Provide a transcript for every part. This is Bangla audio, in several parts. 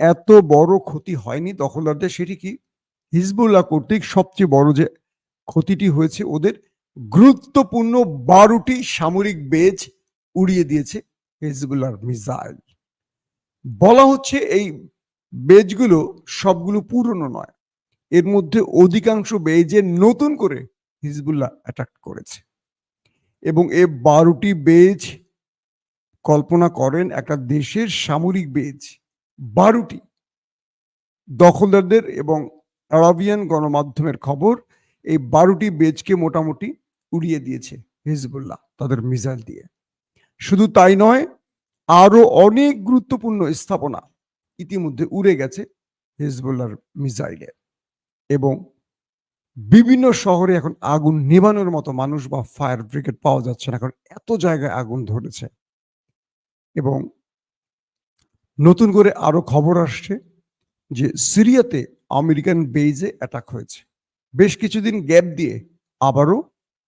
এত বড় ক্ষতি হয়নি দখলদারদের, সেটি কি হিজবুল্লাহ কর্তৃক সবচেয়ে বড় যে ক্ষতিটি হয়েছে, ওদের গুরুত্বপূর্ণ বারোটি সামরিক বেজ উড়িয়ে দিয়েছে হিজবুল্লাহর মিসাইল। বলা হচ্ছে এই বেজগুলো সবগুলো পুরনো নয়, এর মধ্যে অধিকাংশ বেজে নতুন করে হিজবুল্লাহ অ্যাটাক করেছে। এবং এ বারোটি বেজ কল্পনা করেন একটা দেশের সামরিক বেজ। বারোটি দখলদারদের এবং আরবিয়ান গণমাধ্যমের খবর, এই বারোটি বেজকে মোটামুটি উড়িয়ে দিয়েছে হিজবুল্লাহ তাদের মিসাইল দিয়ে। শুধু তাই নয় আরও অনেক গুরুত্বপূর্ণ স্থাপনা ইতিমধ্যে উড়ে গেছে হিজবুল্লাহর মিসাইলে এবং বিভিন্ন শহরে এখন আগুন নেভানোর মতো মানুষ বা ফায়ার ব্রিগেড পাওয়া যাচ্ছে না, কারণ এত জায়গায় আগুন ধরেছে এবং নতুন করে আরও খবর আসছে যে সিরিয়াতে আমেরিকান বেইজে অ্যাটাক হয়েছে। বেশ কিছুদিন গ্যাপ দিয়ে আবারও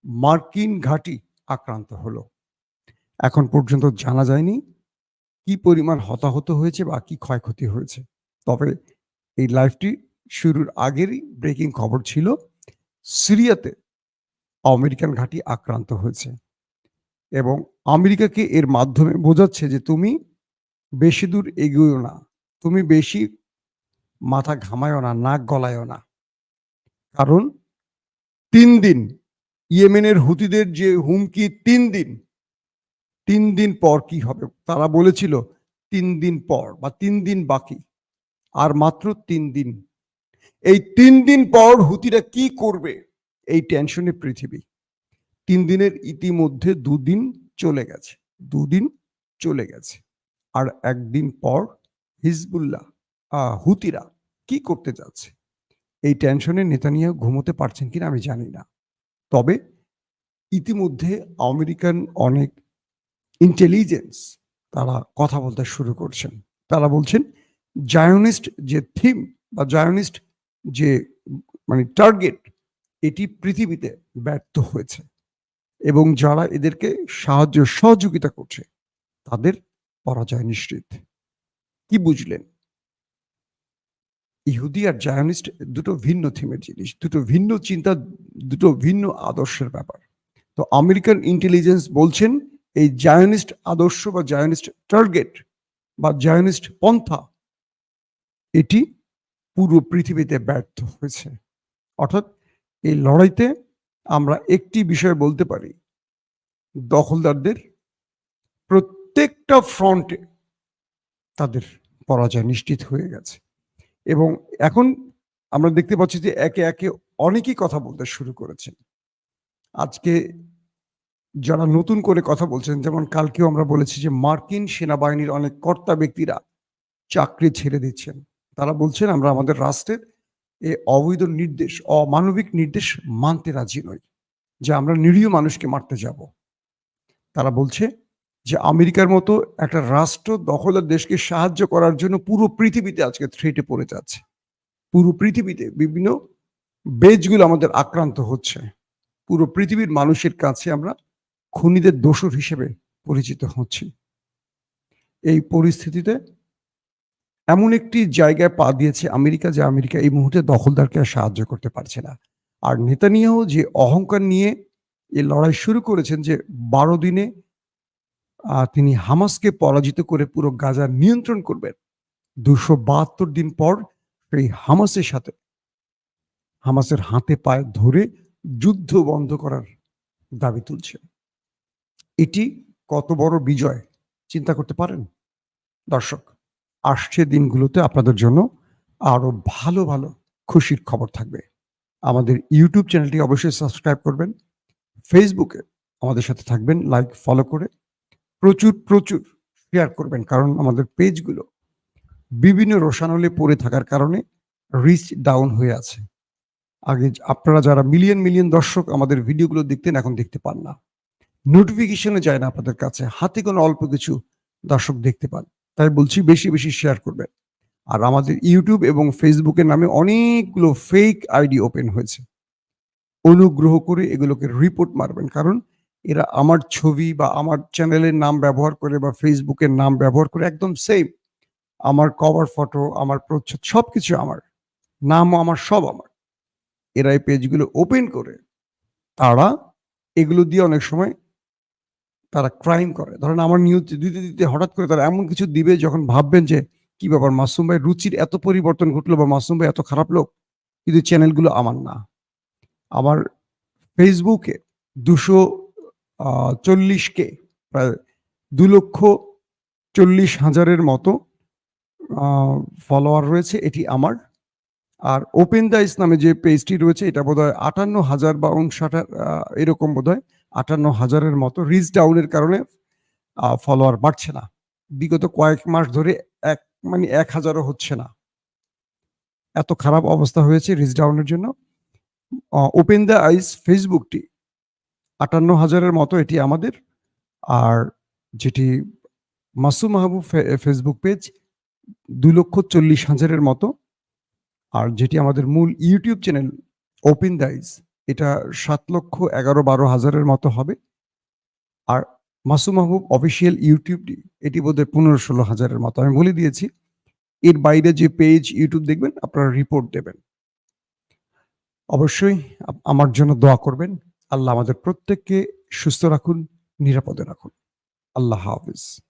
মার্কিন ঘাঁটি আক্রান্ত হলো। এখন পর্যন্ত জানা যায়নি কি পরিমাণ হতাহত হয়েছে বা কি ক্ষয়ক্ষতি হয়েছে। তবে এই লাইভটি শুরুর আগেরই ব্রেকিং খবর ছিল, সিরিয়াতে আমেরিকান ঘাঁটি আক্রান্ত হয়েছে। এবং আমেরিকাকে এর মাধ্যমে বোঝাচ্ছে যে তুমি বেশি দূর এগিয়েও না। তুমি বেশি মাথা ঘামায়ও না, নাক গলায়ও না। কারণ তিন দিন, ইয়েমেনের হুতিদের যে হুমকি তিন দিন তিন দিন পর কি হবে? তারা বলেছিল তিন দিন পর বা তিন দিন বাকি, আর মাত্র তিন দিন। এই তিন দিন পর হুতিরা কি করবে? এই টেনশনে পৃথিবী। তিন দিনের ইতিমধ্যে দুদিন চলে গেছে, দুদিন চলে গেছে। আর একদিন পর হিজবুল্লাহ হুতিরা কি করতে যাচ্ছে? এই টেনশনে নেতানিয়া ঘুমোতে পারছেন কিনা আমি জানি না। তবে ইতিমধ্যে আমেরিকান অনেক ইন্টেলিজেন্স তারা কথা বলতে শুরু করছেন। তারা বলছেন জায়নিস্ট যে থিম বা জায়নিস্ট যে মানে টার্গেট এটি পৃথিবীতে ব্যর্থ হয়েছে এবং যারা এদেরকে সাহায্য সহযোগিতা করছে, তাদের পরাজয় নিশ্চিত। কি বুঝলেন? ইহুদি আর জায়নিস্ট দুটো ভিন্ন থিমের জিনিস, দুটো ভিন্ন চিন্তা, দুটো ভিন্ন আদর্শের ব্যাপার। তো আমেরিকান ইন্টেলিজেন্স বলছেন, এই জায়নিস্ট আদর্শ বা জায়নিস্ট টার্গেট বা জায়নিস্ট পন্থা, এটি পুরো পৃথিবীতে ব্যর্থ হয়েছে। অর্থাৎ এই লড়াইতে আমরা একটি বিষয় বলতে পারি, দখলদারদের প্রত্যেকটা ফ্রন্টে তাদের পরাজয় নিশ্চিত হয়ে গেছে। এবং এখন আমরা দেখতে পাচ্ছি যে একে একে অনেকেই কথা বলতে শুরু করেছেন। আজকে যারা নতুন করে কথা বলছেন, যেমন কালকেও আমরা বলেছি যে মার্কিন সেনাবাহিনীর অনেক কর্তা ব্যক্তিরা চাকরি ছেড়ে দিচ্ছেন। তারা বলছেন, আমরা আমাদের রাষ্ট্রের এ অবৈধ নির্দেশ, অমানবিক নির্দেশ মানতে রাজি নই। যে আমরা নিরীহ মানুষকে মারতে যাব। তারা বলছে যে আমেরিকার মতো একটা রাষ্ট্র দখলের দেশকে সাহায্য করার জন্য পুরো পৃথিবীতে আজকে থ্রেটে পড়ে যাচ্ছে। পুরো পৃথিবীতে বিভিন্ন বেজগুলো আমাদের আক্রান্ত হচ্ছে। পুরো পৃথিবীর মানুষের কাছে আমরা খুনিদের দোষর হিসেবে পরিচিত হচ্ছি। এই পরিস্থিতিতে এমন একটি জায়গায় পা দিয়েছে আমেরিকা যে আমেরিকা এই মুহূর্তে দখলদারকে সাহায্য করতে পারছে না। আর নেতানিয়াহু যে অহংকার নিয়ে এই লড়াই শুরু করেছেন যে বারো দিনে তিনি হামাসকে পরাজিত করে পুরো গাজার নিয়ন্ত্রণ করবেন। দুশো বাহাত্তর দিন পর সেই হামাসের সাথে, হামাসের হাতে পায়ে ধরে যুদ্ধ বন্ধ করার দাবি তুলছে এটি কত বড় বিজয়, চিন্তা করতে পারেন? দর্শক, আসছে দিনগুলোতে আপনাদের জন্য আরও ভালো ভালো খুশির খবর থাকবে। আমাদের ইউটিউব চ্যানেলটি অবশ্যই সাবস্ক্রাইব করবেন। ফেসবুকে আমাদের সাথে থাকবেন, লাইক, ফলো করে প্রচুর প্রচুর শেয়ার করবেন। কারণ আমাদের পেজগুলো বিভিন্ন রোশানলে পড়ে থাকার কারণে রিচ ডাউন হয়ে আছে। আগে আপনারা যারা মিলিয়ন মিলিয়ন দর্শক আমাদের ভিডিওগুলো দেখতেন, এখন দেখতে পান না। নোটিফিকেশনে যায় না আপনাদের কাছে। হাতে কোনো অল্প কিছু দর্শক দেখতে পান। তাই বলছি বেশি বেশি শেয়ার করবেন। আর আমাদের ইউটিউব এবং ফেসবুকের নামে অনেকগুলো ফেক আইডি ওপেন হয়েছে। অনুগ্রহ করে এগুলোকে রিপোর্ট মারবেন। কারণ এরা আমার ছবি বা আমার চ্যানেলের নাম ব্যবহার করে বা ফেসবুকের নাম ব্যবহার করে একদম সেম আমার কভার ফটো আমার প্রচ্ছদ সব কিছু আমার। নামও আমার, সব আমার। এরা এই পেজগুলো ওপেন করে। তারা এগুলো দিয়ে অনেক সময় তারা ক্রাইম করে। ধরেন আমার নিউজ দিতে দিতে, হঠাৎ করে তারা এমন কিছু দিবে যখন ভাববেন যে, কি ব্যাপার? মাসুম ভাই রুচির এত পরিবর্তন ঘটলো বা মাসুম ভাই এত খারাপ লোক, কিন্তু চ্যানেলগুলো আমার না। আমার ফেসবুকে দুশো চল্লিশ কে প্রায় দু লক্ষ চল্লিশ হাজারের মতো ফলোয়ার রয়েছে এটি আমার। আর ওপেন দাইস নামে যে পেজটি রয়েছে, এটা বোধহয় আটান্ন হাজার বা উনষাট এরকম বোধহয় আটান্ন হাজারের মতো রিচ ডাউনের কারণে ফলোয়ার বাড়ছে না। বিগত কয়েক মাস ধরে এক মানে এক হাজারও হচ্ছে না। এত খারাপ অবস্থা হয়েছে রিচ ডাউনের জন্য। ওপেন দ্য আইস ফেসবুকটি আটান্ন হাজারের মতো এটি আমাদের। আর যেটি মাসুম মাহবুব ফেসবুক পেজ দুই লক্ষ চল্লিশ হাজারের মতো। আর যেটি আমাদের মূল ইউটিউব চ্যানেল ওপেন দাইজ এটা সাত লক্ষ এগারো বারো হাজারের মতো হবে। আর মাসুম মাহবুব অফিসিয়াল ইউটিউবটি এটি বোধহয় পনেরো ষোলো হাজারের মতো। আমি বলে দিয়েছি, এর বাইরে যে পেজ ইউটিউব দেখবেন, আপনারা রিপোর্ট দেবেন। অবশ্যই আমার জন্য দোয়া করবেন। আল্লাহ আমাদের প্রত্যেককে সুস্থ রাখুন নিরাপদে রাখুন। আল্লাহ হাফিজ।